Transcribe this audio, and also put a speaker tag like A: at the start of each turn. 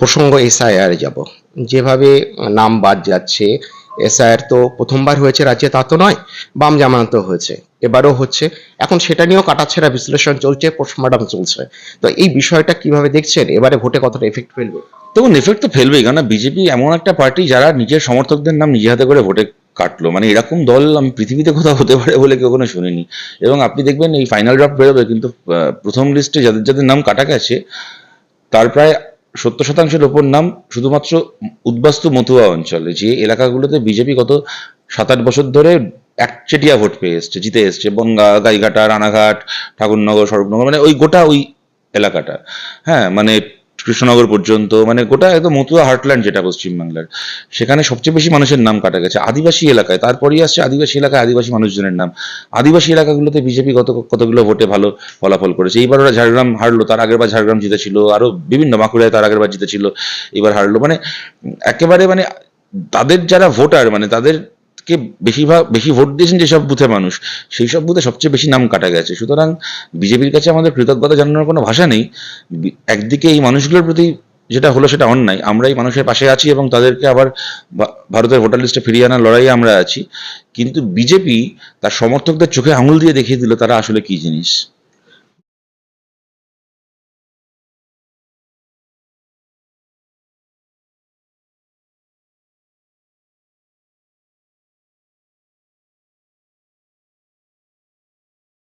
A: প্রসঙ্গ এসআইআর যাব। যেভাবে নাম বাদ যাচ্ছে এসআইআর তো প্রথমবার হয়েছে রাজ্যে, তা তো নয়, বাম জামানত হয়েছে। এবারও হচ্ছে। এখন সেটা নিয়েও কাটাছেড়া বিশ্লেষণ চলছে পোস্টমর্টম চলছে। তো এই বিষয়টা কীভাবে দেখছেন? এবারে ভোটে কতটা এফেক্ট ফেলবে?
B: দেখুন এফেক্ট তো ফেলবেই। কারণ বিজেপি এমন একটা পার্টি যারা নিজের সমর্থকদের নাম নিজে হাতে করে ভোটে কাটলো। মানে এরকম দল আমি পৃথিবীতে কোথাও হতে পারে বলে কেউ কোনো শুনিনি। এবং আপনি দেখবেন এই ফাইনাল ড্রাফট বেরোবে, কিন্তু প্রথম লিস্টে যাদের যাদের নাম কাটা গেছে তার প্রায় সত্তর শতাংশের ওপর নাম শুধুমাত্র উদ্বাস্তু মতুয়া অঞ্চলে, যে এলাকাগুলোতে বিজেপি গত সাত আট বছর ধরে একচেটিয়া ভোট পেয়ে এসছে, জিতে এসছে। বনগা, গাইঘাটা, রানাঘাট, ঠাকুরনগর, স্বরূপনগর মানে ওই গোটা ওই এলাকাটা। হ্যাঁ মানে কৃষ্ণনগর পর্যন্ত মানে গোটা একদম মতুয়া হার্টল্যান্ড যেটা পশ্চিমবাংলার, সেখানে সবচেয়ে বেশি মানুষের নাম কাটা গেছে। আদিবাসী এলাকায়, তারপরেই আসছে আদিবাসী এলাকায় আদিবাসী মানুষজনের নাম। আদিবাসী এলাকাগুলোতে বিজেপি কত কতগুলো ভোটে ভালো ফলাফল করেছে। এইবার ওরা ঝাড়গ্রাম হারলো, তার আগের বার ঝাড়গ্রাম জিতেছিল আরও বিভিন্ন বাঁকুড়ায় তার আগের বার জিতেছিল, এবার হারলো। মানে একেবারে মানে তাদের যারা ভোটার মানে তাদেরকে বেশিরভাগ, বেশি ভোট দিয়েছেন যেসব বুথে মানুষ সেই সব বুথে সবচেয়ে বেশি নাম কাটা গেছে। সুতরাং বিজেপির কাছে আমাদের কৃতজ্ঞতা জানানোর কোনো ভাষা নেই। একদিকে এই মানুষগুলোর প্রতি যেটা হলো সেটা অন্যায়। আমরা এই মানুষের পাশে আছি এবং তাদেরকে আবার ভারতের ভোটার লিস্টে ফিরিয়ে আনার লড়াইয়ে আমরা আছি। কিন্তু বিজেপি তার সমর্থকদের চোখে আঙুল দিয়ে দেখিয়ে দিল তারা আসলে কি জিনিস।